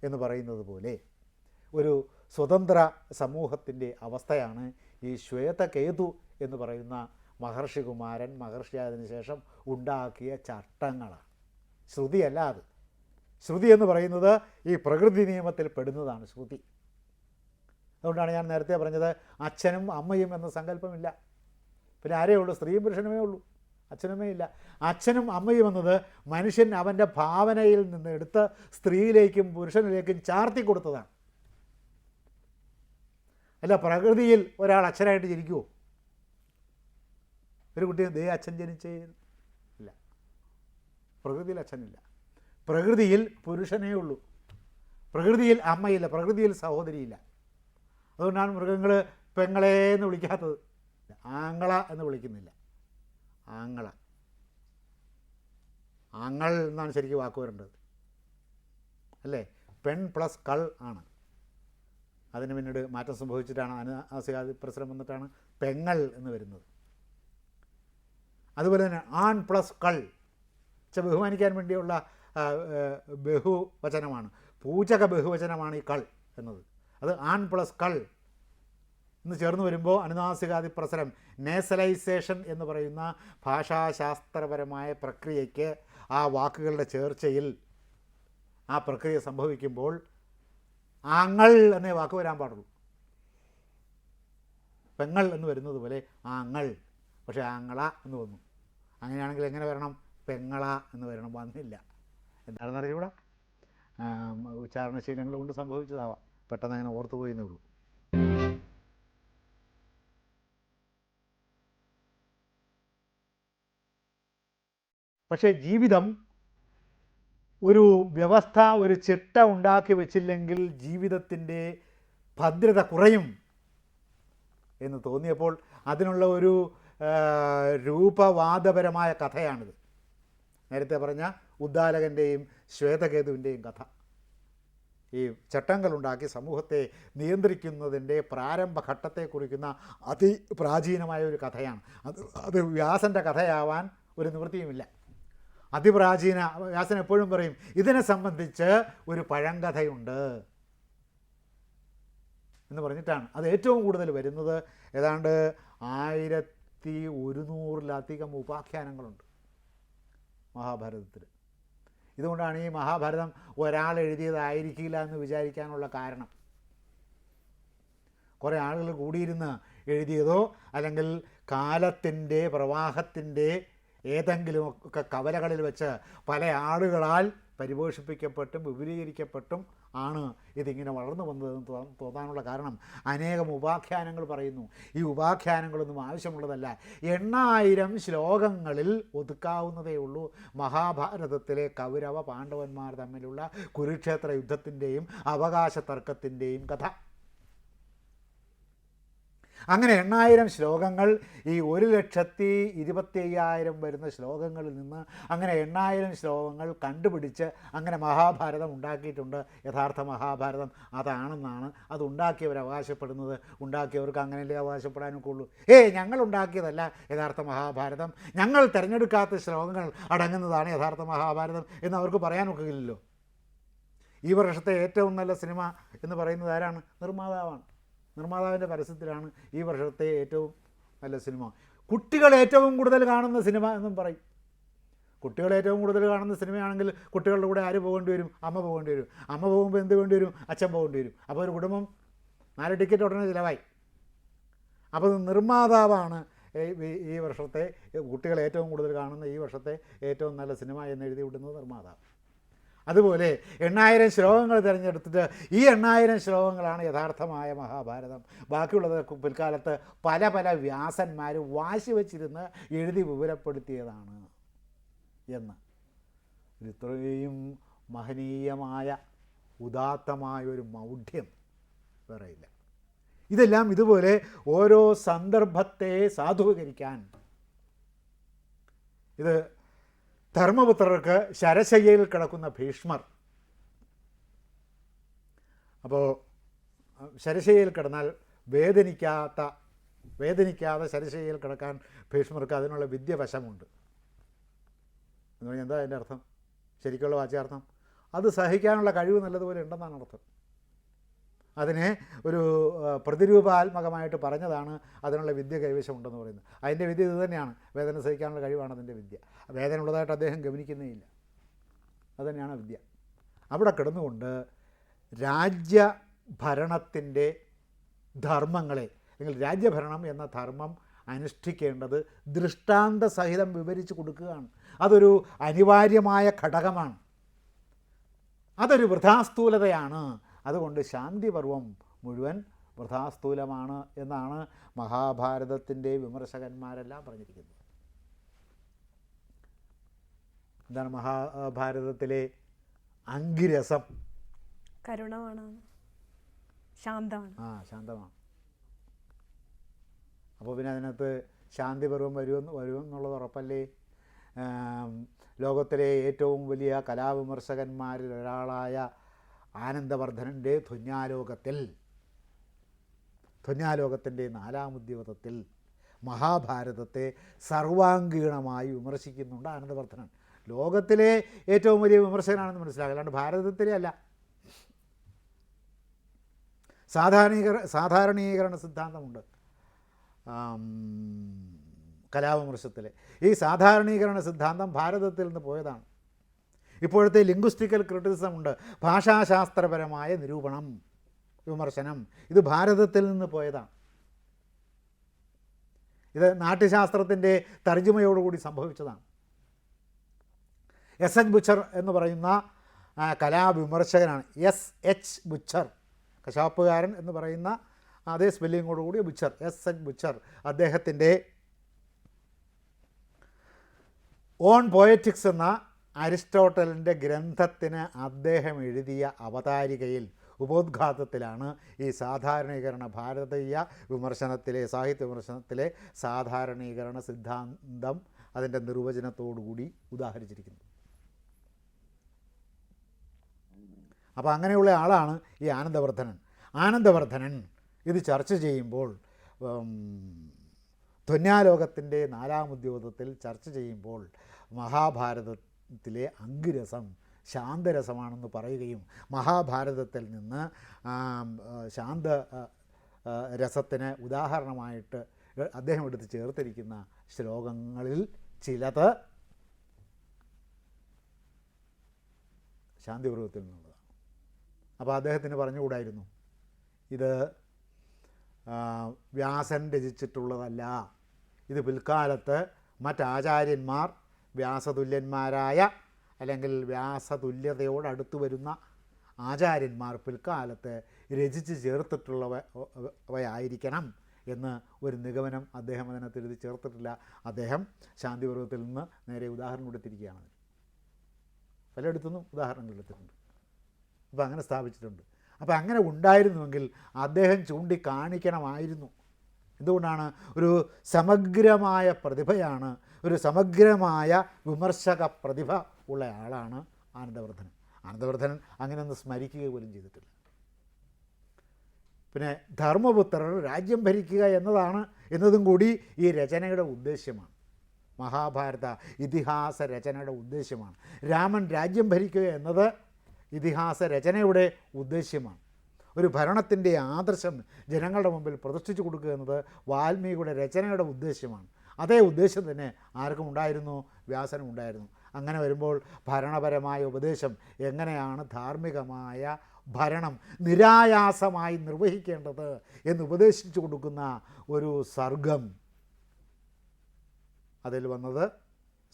എന്ന് പറയുന്നത് പോലെ ഒരു സ്വതന്ത്ര സമൂഹത്തിന്റെ അവസ്ഥയാണ് ഈ ശ്വേത കേതു എന്ന് പറയുന്ന മഹർഷി കുമാരൻ മഹർഷിയായതിനു ശേഷം ഉണ്ടാക്കിയ ചട്ടങ്ങളാണ്. ശ്രുതിയല്ല അത്. ശ്രുതി എന്ന് പറയുന്നത് ഈ പ്രകൃതി നിയമത്തിൽ പെടുന്നതാണ് ശ്രുതി. അതുകൊണ്ടാണ് ഞാൻ നേരത്തെ പറഞ്ഞത് അച്ഛനും അമ്മയും എന്ന സങ്കല്പമില്ല. പിന്നെ ആരേ ഉള്ളൂ? സ്ത്രീയും പുരുഷനുമേ ഉള്ളൂ. അച്ഛനുമേ ഇല്ല. അച്ഛനും അമ്മയും എന്നത് മനുഷ്യൻ അവന്റെ ഭാവനയിൽ നിന്ന് എടുത്ത് സ്ത്രീയിലേക്കും പുരുഷനിലേക്കും ചാർത്തി കൊടുത്തതാണ്. അല്ല പ്രകൃതിയിൽ ഒരാൾ അച്ഛനായിട്ട് ജനിക്കുമോ ഒരു കുട്ടി ദേ അച്ഛൻ ജനിച്ചേ ഇല്ല. പ്രകൃതിയിൽ അച്ഛനില്ല. പ്രകൃതിയിൽ പുരുഷനേ ഉള്ളൂ. പ്രകൃതിയിൽ അമ്മയില്ല. പ്രകൃതിയിൽ സഹോദരിയില്ല. അതുകൊണ്ടാണ് മൃഗങ്ങൾ പെങ്ങളെ എന്ന് വിളിക്കാത്തത്. ആങ്ങള എന്ന് വിളിക്കുന്നില്ല. ആങ്ങള. ആങ്ങൾ എന്നാണ് ശരിക്കും വാക്ക് വരേണ്ടത്. അല്ലേ? പെൺ പ്ലസ് കൾ ആണ്. അതിന് പിന്നീട് മാറ്റം സംഭവിച്ചിട്ടാണ് അനാസികാതി പ്രസരം വന്നിട്ടാണ് പെങ്ങൾ എന്ന് വരുന്നത്. അതുപോലെ തന്നെ ആൺ പ്ലസ് കൾ. പക്ഷെ ബഹുമാനിക്കാൻ വേണ്ടിയുള്ള ബഹുവചനമാണ്. പൂജക ബഹുവചനമാണ് ഈ കൾ എന്നത്. അത് ആൺ പ്ലസ് കൾ. എന്ന് ചേർന്ന് വരുമ്പോൾ അനുനാസികാതി പ്രസരം നേസലൈസേഷൻ എന്ന് പറയുന്ന ഭാഷാശാസ്ത്രപരമായ പ്രക്രിയയ്ക്ക് ആ വാക്കുകളുടെ ചേർച്ചയിൽ ആ പ്രക്രിയ സംഭവിക്കുമ്പോൾ ആങ്ങൾ എന്നേ വാക്ക് വരാൻ പാടുള്ളൂ. പെങ്ങൾ എന്ന് വരുന്നത് പോലെ ആങ്ങൾ പക്ഷേ ആങ്ങള എന്ന് വന്നു. അങ്ങനെയാണെങ്കിൽ എങ്ങനെ വരണം? പെങ്ങള എന്ന് വരണം വന്നില്ല. എന്താണെന്ന് അറിയൂടാ ഉച്ചാരണശീലങ്ങൾ കൊണ്ട് സംഭവിച്ചതാവാം. പെട്ടെന്ന് അങ്ങനെ ഓർത്തു പോയെന്നേ ഉള്ളൂ. പക്ഷേ ജീവിതം ഒരു വ്യവസ്ഥ ഒരു ചിട്ട ഉണ്ടാക്കി വെച്ചില്ലെങ്കിൽ ജീവിതത്തിന്റെ ഭദ്രത കുറയും എന്ന് തോന്നിയപ്പോൾ അതിനുള്ള ഒരു രൂപവാദപരമായ കഥയാണിത്. നേരത്തെ പറഞ്ഞ ഉദ്ദാലകന്റെയും ശ്വേതകേതുവിന്റെയും കഥ. ഈ ചട്ടങ്ങളുണ്ടാക്കി സമൂഹത്തെ നിയന്ത്രിക്കുന്നതിന്റെ പ്രാരംഭഘട്ടത്തെ കുറിക്കുന്ന അതിപ്രാചീനമായ ഒരു കഥയാണ്. അത് അത് വ്യാസന്റെ കഥയാവാൻ ഒരു നിവൃത്തിയുമില്ല. അതിപ്രാചീന വ്യാസൻ എപ്പോഴും പറയും ഇതിനെ സംബന്ധിച്ച് ഒരു പഴങ്കഥയുണ്ട്. എന്ന് പറഞ്ഞിട്ടാണ്. അത് ഏറ്റവും കൂടുതൽ വരുന്നത് ഏതാണ്ട് ആയിരത്തി ഒരുന്നൂറിലധികം ഉപാഖ്യാനങ്ങളുണ്ട് മഹാഭാരതത്തിൽ ഇതുകൊണ്ടാണ് ഈ മഹാഭാരതം ഒരാൾ എഴുതിയതായിരിക്കില്ല എന്ന് വിചാരിക്കാനുള്ള കാരണം. കുറേ ആളുകൾ കൂടിയിരുന്ന് എഴുതിയതോ അല്ലെങ്കിൽ കാലത്തിന്റെ പ്രവാഹത്തിന്റെ ഏതെങ്കിലുമൊക്കെ കവലകളിൽ വെച്ച് പല ആളുകളാൽ പരിപോഷിപ്പിക്കപ്പെട്ടും വിപുലീകരിക്കപ്പെട്ടും ആണ് ഇതിങ്ങനെ വളർന്നു വന്നതെന്ന് തോന്നാനുള്ള കാരണം. അനേകം ഉപാഖ്യാനങ്ങൾ പറയുന്നു. ഈ ഉപാഖ്യാനങ്ങളൊന്നും ആവശ്യമുള്ളതല്ല. എണ്ണായിരം ശ്ലോകങ്ങളിൽ ഒതുക്കാവുന്നതേ ഉള്ളൂ. മഹാഭാരതത്തിലെ കൗരവ പാണ്ഡവന്മാർ തമ്മിലുള്ള കുരുക്ഷേത്ര യുദ്ധത്തിന്റെയും അവകാശ തർക്കത്തിന്റെയും കഥ. അങ്ങനെ എണ്ണായിരം ശ്ലോകങ്ങൾ ഈ ഒരു ലക്ഷത്തി ഇരുപത്തി അയ്യായിരം വരുന്ന ശ്ലോകങ്ങളിൽ നിന്ന് അങ്ങനെ എണ്ണായിരം ശ്ലോകങ്ങൾ കണ്ടുപിടിച്ച് അങ്ങനെ മഹാഭാരതം ഉണ്ടാക്കിയിട്ടുണ്ട്. യഥാർത്ഥ മഹാഭാരതം അതാണെന്നാണ്. അത് ഉണ്ടാക്കിയവർ അവകാശപ്പെടുന്നത്. ഉണ്ടാക്കിയവർക്ക് അങ്ങനെയല്ലേ അവകാശപ്പെടാനൊക്കെ ഉള്ളൂ. ഏയ് ഞങ്ങൾ ഉണ്ടാക്കിയതല്ല യഥാർത്ഥ മഹാഭാരതം. ഞങ്ങൾ തിരഞ്ഞെടുക്കാത്ത ശ്ലോകങ്ങൾ അടങ്ങുന്നതാണ് യഥാർത്ഥ മഹാഭാരതം എന്ന് അവർക്ക് പറയാനൊക്കില്ലല്ലോ ഈ വർഷത്തെ ഏറ്റവും നല്ല സിനിമ എന്ന് പറയുന്നത് ആരാണ്? നിർമ്മാതാവാണ്. നിർമ്മാതാവിന്റെ പരസ്യത്തിലാണ് ഈ വർഷത്തെ ഏറ്റവും നല്ല സിനിമ. കുട്ടികൾ ഏറ്റവും കൂടുതൽ കാണുന്ന സിനിമ എന്നും പറയും. കുട്ടികൾ ഏറ്റവും കൂടുതൽ കാണുന്ന സിനിമയാണെങ്കിൽ കുട്ടികളുടെ കൂടെ ആര് പോകേണ്ടി വരും? അമ്മ പോകേണ്ടി വരും. അമ്മ പോകുമ്പോൾ എന്ത് വേണ്ടി വരും? അച്ഛൻ പോകേണ്ടി വരും. അപ്പോൾ ഒരു കുടുംബം നാല് ടിക്കറ്റ് ഉടനെ ചിലവായി. അപ്പോൾ നിർമ്മാതാവാണ് ഈ- വർഷത്തെ കുട്ടികൾ ഏറ്റവും കൂടുതൽ കാണുന്ന ഈ വർഷത്തെ ഏറ്റവും നല്ല സിനിമ എന്ന് എഴുതി വിടുന്നത് നിർമ്മാതാവ്. അതുപോലെ എണ്ണായിരം ശ്ലോകങ്ങൾ തിരഞ്ഞെടുത്തിട്ട് ഈ എണ്ണായിരം ശ്ലോകങ്ങളാണ് യഥാർത്ഥമായ മഹാഭാരതം. ബാക്കിയുള്ളത് പിൽക്കാലത്ത് പല പല വ്യാസന്മാർ വാശി വച്ചിരുന്ന് എഴുതി വിപുലപ്പെടുത്തിയതാണ് എന്ന്. ഇത്രയും മഹനീയമായ ഉദാത്തമായ ഒരു മൗഢ്യം വേറെയില്ല. ഇതെല്ലാം ഇതുപോലെ ഓരോ സന്ദർഭത്തെ സാധൂകരിക്കാൻ ഇത് ധർമ്മപുത്രർക്ക് ശരശയ്യയിൽ കിടക്കുന്ന ഭീഷ്മർ. അപ്പോൾ ശരശയ്യയിൽ കിടന്നാൽ വേദനിക്കാത്ത വേദനിക്കാതെ ശരശയ്യയിൽ കിടക്കാൻ ഭീഷ്മർക്ക് അതിനുള്ള വിദ്യവശമുണ്ട് എന്ന് പറഞ്ഞാൽ എന്താ അതിന്റെ അർത്ഥം? ശരിക്കുള്ള വാച്യാർത്ഥം? അത് സഹിക്കാനുള്ള കഴിവ് നല്ലതുപോലെ ഉണ്ടെന്നാണ് അർത്ഥം. അതിനെ ഒരു പ്രതിരൂപാത്മകമായിട്ട് പറഞ്ഞതാണ് അതിനുള്ള വിദ്യ കൈവശമുണ്ടെന്ന് പറയുന്നത്. അതിന്റെ വിദ്യ ഇതുതന്നെയാണ് വേദന സഹിക്കാനുള്ള കഴിവാണ് അതിന്റെ വിദ്യ. വേദന ഉള്ളതായിട്ട് അദ്ദേഹം ഗമനിക്കുന്നേ ഇല്ല അതുതന്നെയാണ് വിദ്യ. അവിടെ കിടന്നുകൊണ്ട് രാജ്യ ഭരണത്തിന്റെ ധർമ്മങ്ങളെ അല്ലെങ്കിൽ രാജ്യഭരണം എന്ന ധർമ്മം അനുഷ്ഠിക്കേണ്ടത് ദൃഷ്ടാന്ത സഹിതം വിവരിച്ചു കൊടുക്കുകയാണ്. അതൊരു അനിവാര്യമായ ഘടകമാണ്. അതൊരു വൃഥാസ്ഥൂലതയാണ്. അതുകൊണ്ട് ശാന്തിപർവം മുഴുവൻ വൃഥാസ്ഥൂലമാണ് എന്നാണ് മഹാഭാരതത്തിന്റെ വിമർശകന്മാരെല്ലാം പറഞ്ഞിരിക്കുന്നത്. എന്താണ് മഹാഭാരതത്തിലെ അങ്കിരസം? കരുണമാണ്. ശാന്തമാണ്. ആ ശാന്തമാണ്. അപ്പോൾ പിന്നെ അതിനകത്ത് ശാന്തിപർവം വരുമെന്ന് വരുമെന്നുള്ളത് ഉറപ്പല്ലേ? ലോകത്തിലെ ഏറ്റവും വലിയ കലാവിമർശകന്മാരിൽ ഒരാളായ ആനന്ദവർദ്ധനന്റെ ധ്വന്യാലോകത്തിൽ ധ്വന്യാലോകത്തിന്റെ നാലാമുദ്യോഗത്തിൽ മഹാഭാരതത്തെ സർവാംഗീണമായി വിമർശിക്കുന്നുണ്ട് ആനന്ദവർദ്ധനൻ. ലോകത്തിലെ ഏറ്റവും വലിയ വിമർശകനാണെന്ന് മനസ്സിലാക്കുക അല്ലാണ്ട് ഭാരതത്തിലെ അല്ല. സാധാരണീകര സാധാരണീകരണ സിദ്ധാന്തമുണ്ട്. കലാവിമർശത്തിൽ ഈ സാധാരണീകരണ സിദ്ധാന്തം ഭാരതത്തിൽ നിന്ന് പോയതാണ്. ഇപ്പോഴത്തെ ലിംഗ്വിസ്റ്റിക്കൽ ക്രിറ്റിസം ഉണ്ട്. ഭാഷാശാസ്ത്രപരമായ നിരൂപണം വിമർശനം. ഇത് ഭാരതത്തിൽ നിന്ന് പോയതാണ്. ഇത് നാട്യശാസ്ത്രത്തിന്റെ തർജമയോടുകൂടി സംഭവിച്ചതാണ്. എസ് എച്ച് ബുച്ചർ എന്ന് പറയുന്ന കലാവിമർശകനാണ്. എസ് എച്ച് ബുച്ചർ കശാപ്പുകാരൻ എന്ന് പറയുന്ന അതേ സ്പെല്ലിങ്ങോടുകൂടി ബുച്ചർ എസ് എച്ച് ബുച്ചർ അദ്ദേഹത്തിന്റെ ഓൺ പോയറ്റിക്സ് എന്ന അരിസ്റ്റോട്ടലിന്റെ ഗ്രന്ഥത്തിന് അദ്ദേഹം എഴുതിയ അവതാരികയിൽ ഉപോദ്ഘാതത്തിലാണ് ഈ സാധാരണീകരണ ഭാരതീയ വിമർശനത്തിലെ സാഹിത്യ വിമർശനത്തിലെ സാധാരണീകരണ സിദ്ധാന്തം അതിന്റെ നിർവചനത്തോടുകൂടി ഉദാഹരിച്ചിരിക്കുന്നത് അപ്പോൾ അങ്ങനെയുള്ള ആളാണ് ഈ ആനന്ദവർദ്ധനൻ. ആനന്ദവർദ്ധനൻ ഇത് ചർച്ച ചെയ്യുമ്പോൾ ധന്യാലോകത്തിന്റെ നാലാം ഉദ്യോഗത്തിൽ ചർച്ച ചെയ്യുമ്പോൾ മഹാഭാരതത്തിലെ അങ്കുരസം ശാന്തരസമാണെന്ന് പറയുകയും മഹാഭാരതത്തിൽ നിന്ന് ശാന്ത രസത്തിന് ഉദാഹരണമായിട്ട് അദ്ദേഹം എടുത്ത് ചേർത്തിരിക്കുന്ന ശ്ലോകങ്ങളിൽ ചിലത് ശാന്തിപൂർവത്തിൽ നിന്നുള്ളതാണ്. അപ്പോൾ അദ്ദേഹത്തിന് പറഞ്ഞുകൂടായിരുന്നു. ഇത് വ്യാസൻ രചിച്ചിട്ടുള്ളതല്ല. ഇത് പിൽക്കാലത്ത് മറ്റാചാര്യന്മാർ വ്യാസതുല്യന്മാരായ അല്ലെങ്കിൽ വ്യാസതുല്യതയോട് അടുത്തു വരുന്ന ആചാര്യന്മാർ പിൽക്കാലത്ത് രചിച്ച് ചേർത്തിട്ടുള്ളവയായിരിക്കണം എന്ന് ഒരു നിഗമനം അദ്ദേഹം അതിനകത്ത് എഴുതി ചേർത്തിട്ടില്ല. അദ്ദേഹം ശാന്തിപർവത്തിൽ നിന്ന് നേരെ ഉദാഹരണം കൊടുത്തിരിക്കുകയാണ് പലയിടത്തുനിന്നും ഉദാഹരണങ്ങൾ എടുത്തിട്ടുണ്ട്. അപ്പോൾ അങ്ങനെ സ്ഥാപിച്ചിട്ടുണ്ട്. അപ്പോൾ അങ്ങനെ ഉണ്ടായിരുന്നുവെങ്കിൽ അദ്ദേഹം ചൂണ്ടിക്കാണിക്കണമായിരുന്നു. എന്തുകൊണ്ടാണ്? ഒരു സമഗ്രമായ പ്രതിഭയാണ് ഒരു സമഗ്രമായ വിമർശക പ്രതിഭ ഉള്ള ആളാണ് ആനന്ദവർദ്ധനൻ. ആനന്ദവർദ്ധനൻ അങ്ങനെയൊന്ന് സ്മരിക്കുക പോലും ചെയ്തിട്ടില്ല. പിന്നെ ധർമ്മപുത്രർ രാജ്യം ഭരിക്കുക എന്നതാണ് എന്നതും കൂടി ഈ രചനയുടെ ഉദ്ദേശ്യമാണ്. മഹാഭാരത ഇതിഹാസ രചനയുടെ ഉദ്ദേശ്യമാണ്. രാമൻ രാജ്യം ഭരിക്കുക എന്നത് ഇതിഹാസ രചനയുടെ ഉദ്ദേശ്യമാണ്. ഒരു ഭരണത്തിന്റെ ആദർശം ജനങ്ങളുടെ മുമ്പിൽ പ്രതിഷ്ഠിച്ചു കൊടുക്കുക എന്നത് വാൽമീകിയുടെ രചനയുടെ ഉദ്ദേശ്യമാണ്. അതേ ഉദ്ദേശം തന്നെ ആർക്കും ഉണ്ടായിരുന്നു വ്യാസനും ഉണ്ടായിരുന്നു. അങ്ങനെ വരുമ്പോൾ ഭരണപരമായ ഉപദേശം എങ്ങനെയാണ് ധാർമ്മികമായ ഭരണം നിരായാസമായി നിർവഹിക്കേണ്ടത് എന്ന് ഉപദേശിച്ചു കൊടുക്കുന്ന ഒരു സർഗം അതിൽ വന്നത്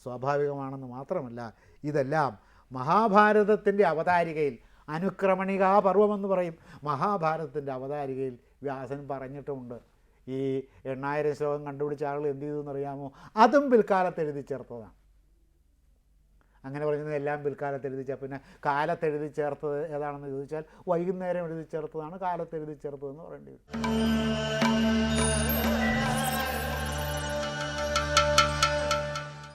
സ്വാഭാവികമാണെന്ന് മാത്രമല്ല ഇതെല്ലാം മഹാഭാരതത്തിന്റെ അവതാരികയിൽ അനുക്രമണികാ പർവമെന്ന് പറയും. മഹാഭാരതത്തിന്റെ അവതാരികയിൽ വ്യാസൻ പറഞ്ഞിട്ടുമുണ്ട്. ഈ എണ്ണായിരം ശ്ലോകം കണ്ടുപിടിച്ച ആളുകൾ എന്ത് ചെയ്തു എന്നറിയാമോ? അതും പിൽക്കാലത്ത് എഴുതി ചേർത്തതാണ്. അങ്ങനെ പറയുന്നത് എല്ലാം പിൽക്കാലത്ത് എഴുതി ചേർ പിന്നെ കാലത്ത് എഴുതി ചേർത്തത് ഏതാണെന്ന് ചോദിച്ചാൽ വൈകുന്നേരം എഴുതി ചേർത്തതാണ് കാലത്ത് എഴുതി ചേർത്തതെന്ന് പറയേണ്ടി വരും.